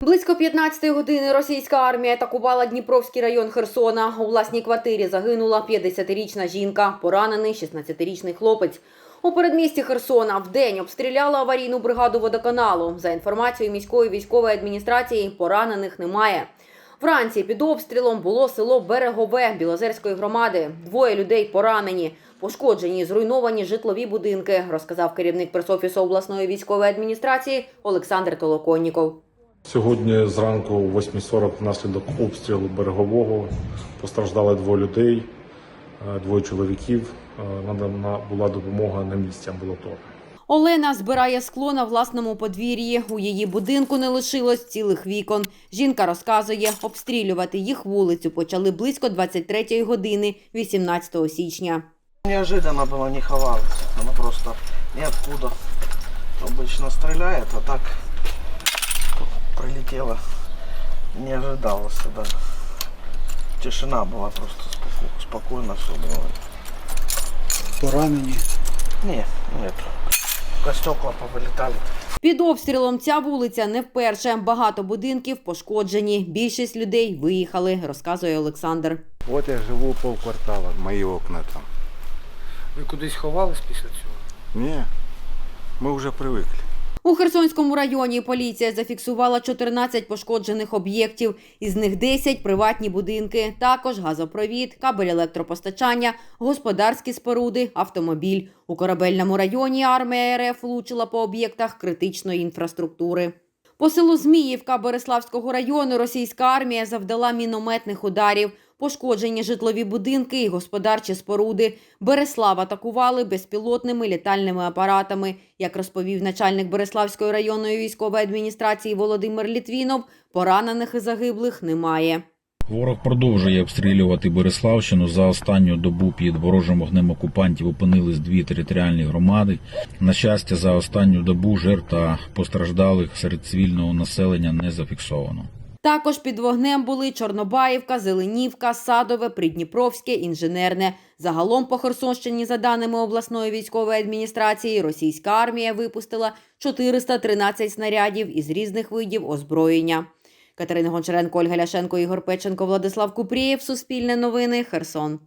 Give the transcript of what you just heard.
Близько 15-ї години російська армія атакувала Дніпровський район Херсона. У власній квартирі загинула 50-річна жінка, поранений 16-річний хлопець. У передмісті Херсона вдень обстріляла аварійну бригаду водоканалу. За інформацією міської військової адміністрації, поранених немає. Вранці під обстрілом було село Берегове Білозерської громади. Двоє людей поранені. Пошкоджені зруйновані житлові будинки, розказав керівник пресофісу обласної військової адміністрації Олександр Толоконніков. Сьогодні зранку о 8.40 внаслідок обстрілу берегового постраждали двоє людей, е, двоє чоловіків. Е, Надана була допомога на місці амбулаторії. Олена збирає скло на власному подвір'ї. У її будинку не лишилось цілих вікон. Жінка розказує, обстрілювати їх вулицю почали близько 23-ї години 18 січня. Неожиданно было, не ховалось. Оно просто ниоткуда. Обычно стреляет, а так прилетело. Не ожидалось даже. Тишина была просто споко- спокойно все было. поранені. Не, нет. Только стекла повылетали. Під обстрілом ця вулиця не вперше. Багато будинків пошкоджені. Більшість людей виїхали, розказує Олександр. От я живу полквартала, мої окна там. Ви кудись ховались після цього? Ні, ми вже привикли. У Херсонському районі поліція зафіксувала 14 пошкоджених об'єктів, із них 10 – приватні будинки, також газопровід, кабель електропостачання, господарські споруди, автомобіль. У корабельному районі армія РФ влучила по об'єктах критичної інфраструктури. По селу Зміївка Береславського району російська армія завдала мінометних ударів. Пошкоджені житлові будинки і господарчі споруди. Береслав атакували безпілотними літальними апаратами. Як розповів начальник Береславської районної військової адміністрації Володимир Літвінов, поранених і загиблих немає. Ворог продовжує обстрілювати Береславщину. За останню добу під ворожим вогнем окупантів опинились дві територіальні громади. На щастя, за останню добу жертв та постраждалих серед цивільного населення не зафіксовано. Також під вогнем були Чорнобаївка, Зеленівка, Садове, Придніпровське, Інженерне. Загалом по Херсонщині, за даними обласної військової адміністрації, російська армія випустила 413 снарядів із різних видів озброєння. Катерина Гончаренко, Ольга Ляшенко, Ігор Печенко, Владислав Купрієв. Суспільне новини. Херсон.